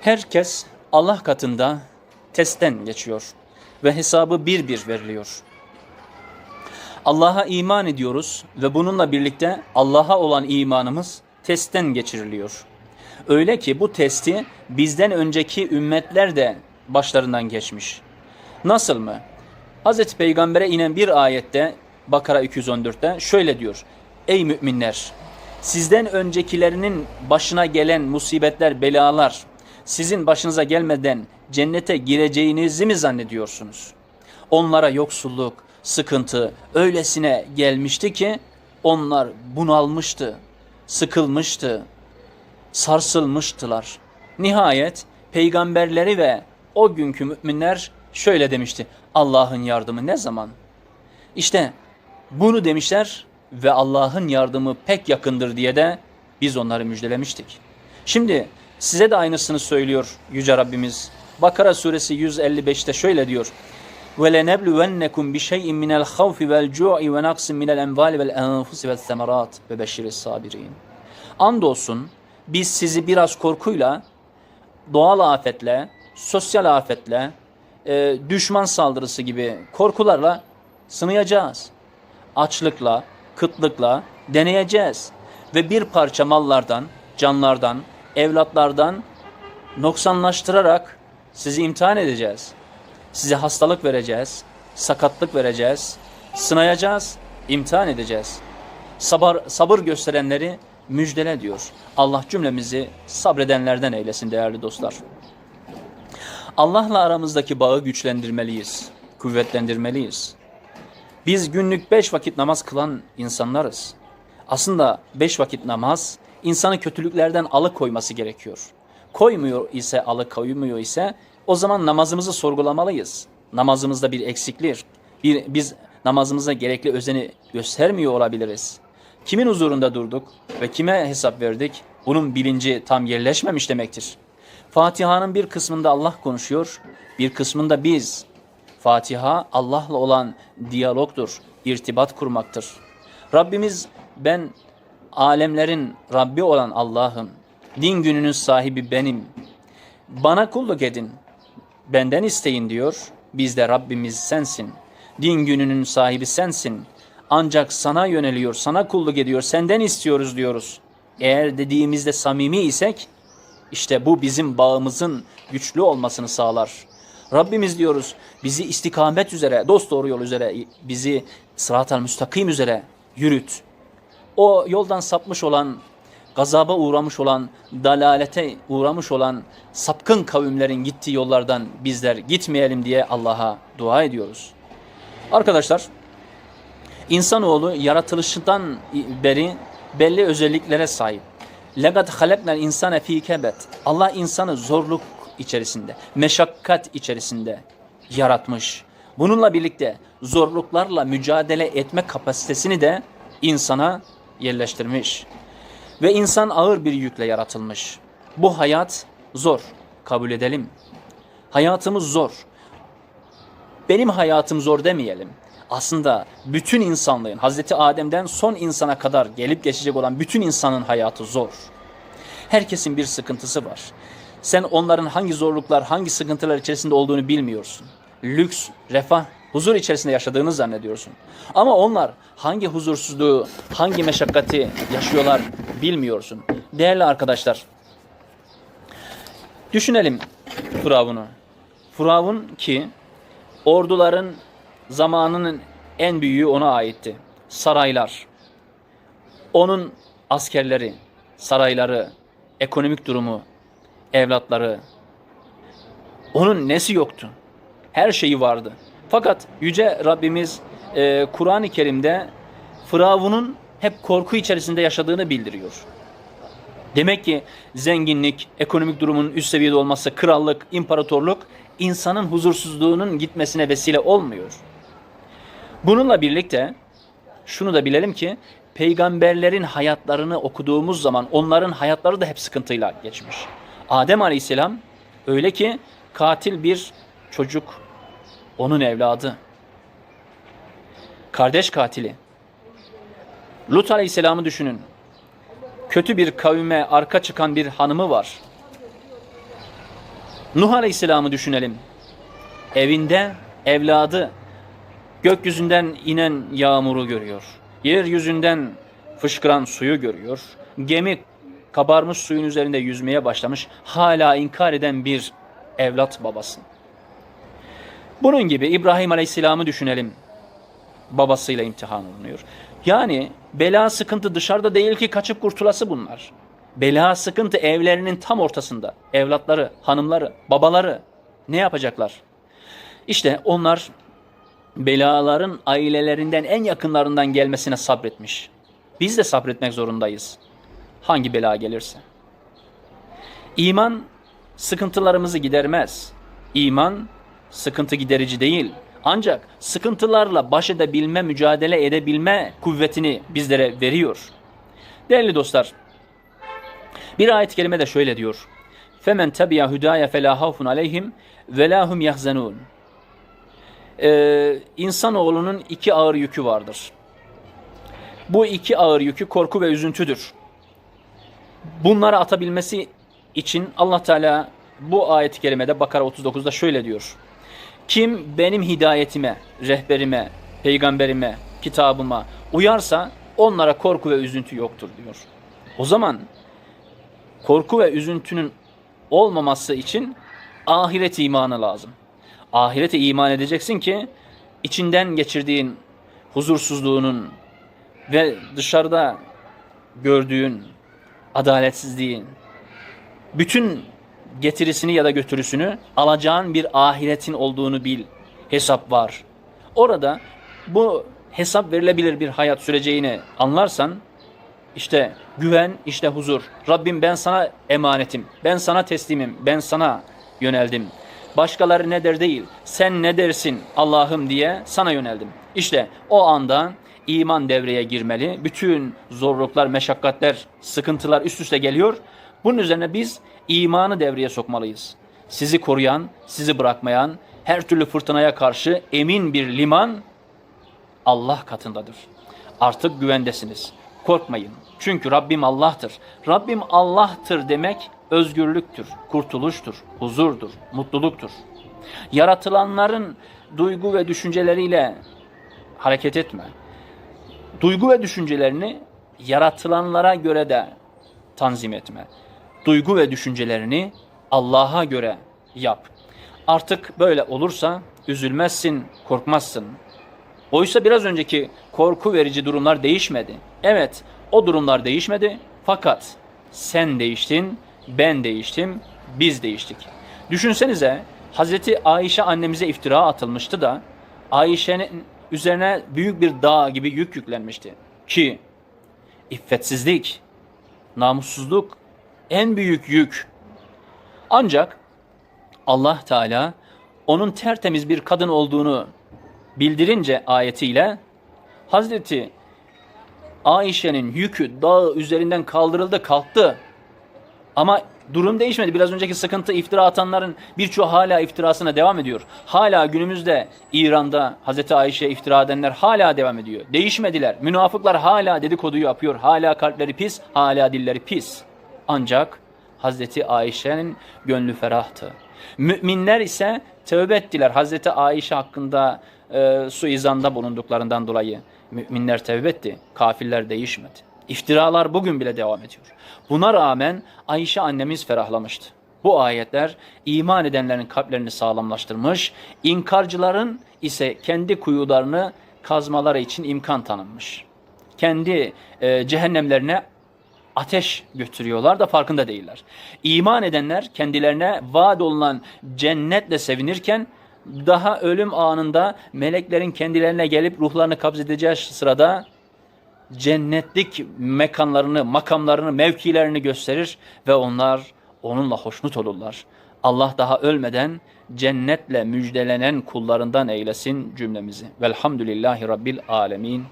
Herkes Allah katında testten geçiyor ve hesabı bir bir veriliyor. Allah'a iman ediyoruz ve bununla birlikte Allah'a olan imanımız testten geçiriliyor. Öyle ki bu testi bizden önceki ümmetler de başlarından geçmiş. Nasıl mı? Hazreti Peygamber'e inen bir ayette Bakara 214'te şöyle diyor. Ey müminler! Sizden öncekilerinin başına gelen musibetler, belalar sizin başınıza gelmeden cennete gireceğinizi mi zannediyorsunuz? Onlara yoksulluk, sıkıntı öylesine gelmişti ki onlar bunalmıştı, sıkılmıştı, sarsılmıştılar. Nihayet peygamberleri ve o günkü müminler şöyle demişti. Allah'ın yardımı ne zaman? İşte bunu demişler ve Allah'ın yardımı pek yakındır diye de biz onları müjdelemiştik. Şimdi size de aynısını söylüyor Yüce Rabbimiz. Bakara suresi 155'te şöyle diyor. وَلَنَبْلُوَنَّكُمْ بِشَيْءٍ مِنَ الْخَوْفِ وَالْجُوعِ وَنَقْسٍ مِنَ الْاَنْوَالِ وَالْاَنْفُسِ وَالثَّمَرَاتِ وَبَشِّرِ الصَّابِرِينَ Andolsun biz sizi biraz korkuyla, doğal afetle, sosyal afetle, e, düşman saldırısı gibi korkularla sınayacağız. Açlıkla, kıtlıkla deneyeceğiz. Ve bir parça mallardan, canlardan, evlatlardan noksanlaştırarak sizi imtihan edeceğiz. Size hastalık vereceğiz, sakatlık vereceğiz, sınayacağız, imtihan edeceğiz. Sabır, sabır gösterenleri müjdele diyor. Allah cümlemizi sabredenlerden eylesin değerli dostlar. Allah'la aramızdaki bağı güçlendirmeliyiz, kuvvetlendirmeliyiz. Biz günlük beş vakit namaz kılan insanlarız. Aslında beş vakit namaz insanı kötülüklerden alıkoyması gerekiyor. Koymuyor ise, alıkoymuyor ise o zaman namazımızı sorgulamalıyız. Namazımızda bir eksiklik, bir, biz namazımıza gerekli özeni göstermiyor olabiliriz. Kimin huzurunda durduk ve kime hesap verdik? Bunun bilinci tam yerleşmemiş demektir. Fatiha'nın bir kısmında Allah konuşuyor, bir kısmında biz. Fatiha Allah'la olan diyalogtur, irtibat kurmaktır. Rabbimiz ben alemlerin Rabbi olan Allah'ım. Din gününün sahibi benim. Bana kulluk edin. Benden isteyin diyor. Biz de Rabbimiz sensin. Din gününün sahibi sensin. Ancak sana yöneliyor, sana kulluk ediyor, senden istiyoruz diyoruz. Eğer dediğimizde samimi isek işte bu bizim bağımızın güçlü olmasını sağlar. Rabbimiz diyoruz bizi istikamet üzere, dost doğru yol üzere, bizi sırat-ı müstakim üzere yürüt. O yoldan sapmış olan, gazaba uğramış olan, dalalete uğramış olan sapkın kavimlerin gittiği yollardan bizler gitmeyelim diye Allah'a dua ediyoruz. Arkadaşlar, insanoğlu yaratılışından beri belli özelliklere sahip. Legat halaknal insane fi kebet. Allah insanı zorluk içerisinde, meşakkat içerisinde yaratmış. Bununla birlikte zorluklarla mücadele etme kapasitesini de insana yerleştirmiş. Ve insan ağır bir yükle yaratılmış. Bu hayat zor, kabul edelim. Hayatımız zor. Benim hayatım zor demeyelim. Aslında bütün insanlığın, Hazreti Adem'den son insana kadar gelip geçecek olan bütün insanın hayatı zor. Herkesin bir sıkıntısı var. Sen onların hangi zorluklar, hangi sıkıntılar içerisinde olduğunu bilmiyorsun. Lüks, refah, huzur içerisinde yaşadığını zannediyorsun. Ama onlar hangi huzursuzluğu, hangi meşakkati yaşıyorlar bilmiyorsun. Değerli arkadaşlar, düşünelim Firavun'u. Firavun ki orduların zamanının en büyüğü ona aitti. Saraylar, onun askerleri, sarayları, ekonomik durumu, evlatları. Onun nesi yoktu? Her şeyi vardı. Fakat Yüce Rabbimiz e, Kur'an-ı Kerim'de Firavun'un hep korku içerisinde yaşadığını bildiriyor. Demek ki zenginlik, ekonomik durumun üst seviyede olması, krallık, imparatorluk insanın huzursuzluğunun gitmesine vesile olmuyor. Bununla birlikte şunu da bilelim ki peygamberlerin hayatlarını okuduğumuz zaman onların hayatları da hep sıkıntıyla geçmiş. Adem Aleyhisselam öyle ki katil bir çocuk onun evladı. Kardeş katili. Lut Aleyhisselam'ı düşünün. Kötü bir kavime arka çıkan bir hanımı var. Nuh Aleyhisselam'ı düşünelim. Evinde evladı gökyüzünden inen yağmuru görüyor. Yeryüzünden fışkıran suyu görüyor. Gemi kabarmış suyun üzerinde yüzmeye başlamış. Hala inkar eden bir evlat babası. Bunun gibi İbrahim Aleyhisselam'ı düşünelim. Babasıyla imtihan olunuyor. Yani bela sıkıntı dışarıda değil ki kaçıp kurtulası bunlar. Bela sıkıntı evlerinin tam ortasında. Evlatları, hanımları, babaları ne yapacaklar? İşte onlar belaların ailelerinden en yakınlarından gelmesine sabretmiş. Biz de sabretmek zorundayız. Hangi bela gelirse. İman sıkıntılarımızı gidermez. İman sıkıntı giderici değil. Ancak sıkıntılarla baş edebilme, mücadele edebilme kuvvetini bizlere veriyor. Değerli dostlar, bir ayet-i kerime de şöyle diyor. Tabiya hudaya fela havfun aleyhim ve la hum yahzanun. Ee, insanoğlunun iki ağır yükü vardır. Bu iki ağır yükü korku ve üzüntüdür. Bunları atabilmesi için Allah Teala bu ayet-i kerimede Bakara 39'da şöyle diyor. Kim benim hidayetime, rehberime, peygamberime, kitabıma uyarsa onlara korku ve üzüntü yoktur diyor. O zaman korku ve üzüntünün olmaması için ahiret imanı lazım. Ahirete iman edeceksin ki içinden geçirdiğin huzursuzluğunun ve dışarıda gördüğün adaletsizliğin bütün getirisini ya da götürüsünü alacağın bir ahiretin olduğunu bil. Hesap var. Orada bu hesap verilebilir bir hayat süreceğini anlarsan işte güven, işte huzur. Rabbim ben sana emanetim. Ben sana teslimim. Ben sana yöneldim. Başkaları ne der değil. Sen ne dersin Allah'ım diye sana yöneldim. İşte o anda iman devreye girmeli. Bütün zorluklar, meşakkatler, sıkıntılar üst üste geliyor. Bunun üzerine biz imanı devreye sokmalıyız. Sizi koruyan, sizi bırakmayan, her türlü fırtınaya karşı emin bir liman Allah katındadır. Artık güvendesiniz. Korkmayın. Çünkü Rabbim Allah'tır. Rabbim Allah'tır demek özgürlüktür, kurtuluştur, huzurdur, mutluluktur. Yaratılanların duygu ve düşünceleriyle hareket etme. Duygu ve düşüncelerini yaratılanlara göre de tanzim etme. Duygu ve düşüncelerini Allah'a göre yap. Artık böyle olursa üzülmezsin, korkmazsın. Oysa biraz önceki korku verici durumlar değişmedi. Evet, o durumlar değişmedi fakat sen değiştin, ben değiştim, biz değiştik. Düşünsenize Hazreti Ayşe annemize iftira atılmıştı da Ayşe'nin üzerine büyük bir dağ gibi yük yüklenmişti. Ki iffetsizlik, namussuzluk en büyük yük. Ancak Allah Teala onun tertemiz bir kadın olduğunu bildirince ayetiyle Hazreti Ayşe'nin yükü dağ üzerinden kaldırıldı kalktı. Ama durum değişmedi. Biraz önceki sıkıntı iftira atanların birçoğu hala iftirasına devam ediyor. Hala günümüzde İran'da Hazreti Ayşe iftira edenler hala devam ediyor. Değişmediler. Münafıklar hala dedikoduyu yapıyor. Hala kalpleri pis, hala dilleri pis. Ancak Hazreti Ayşe'nin gönlü ferahtı. Müminler ise tövbe ettiler Hazreti Ayşe hakkında e, suizanda bulunduklarından dolayı. Müminler tevbe etti. Kafirler değişmedi. İftiralar bugün bile devam ediyor. Buna rağmen Ayşe annemiz ferahlamıştı. Bu ayetler iman edenlerin kalplerini sağlamlaştırmış, inkarcıların ise kendi kuyularını kazmaları için imkan tanınmış. Kendi e, cehennemlerine ateş götürüyorlar da farkında değiller. İman edenler kendilerine vaat olunan cennetle sevinirken daha ölüm anında meleklerin kendilerine gelip ruhlarını kabzedeceği sırada cennetlik mekanlarını, makamlarını, mevkilerini gösterir ve onlar onunla hoşnut olurlar. Allah daha ölmeden cennetle müjdelenen kullarından eylesin cümlemizi. Velhamdülillahi Rabbil Alemin.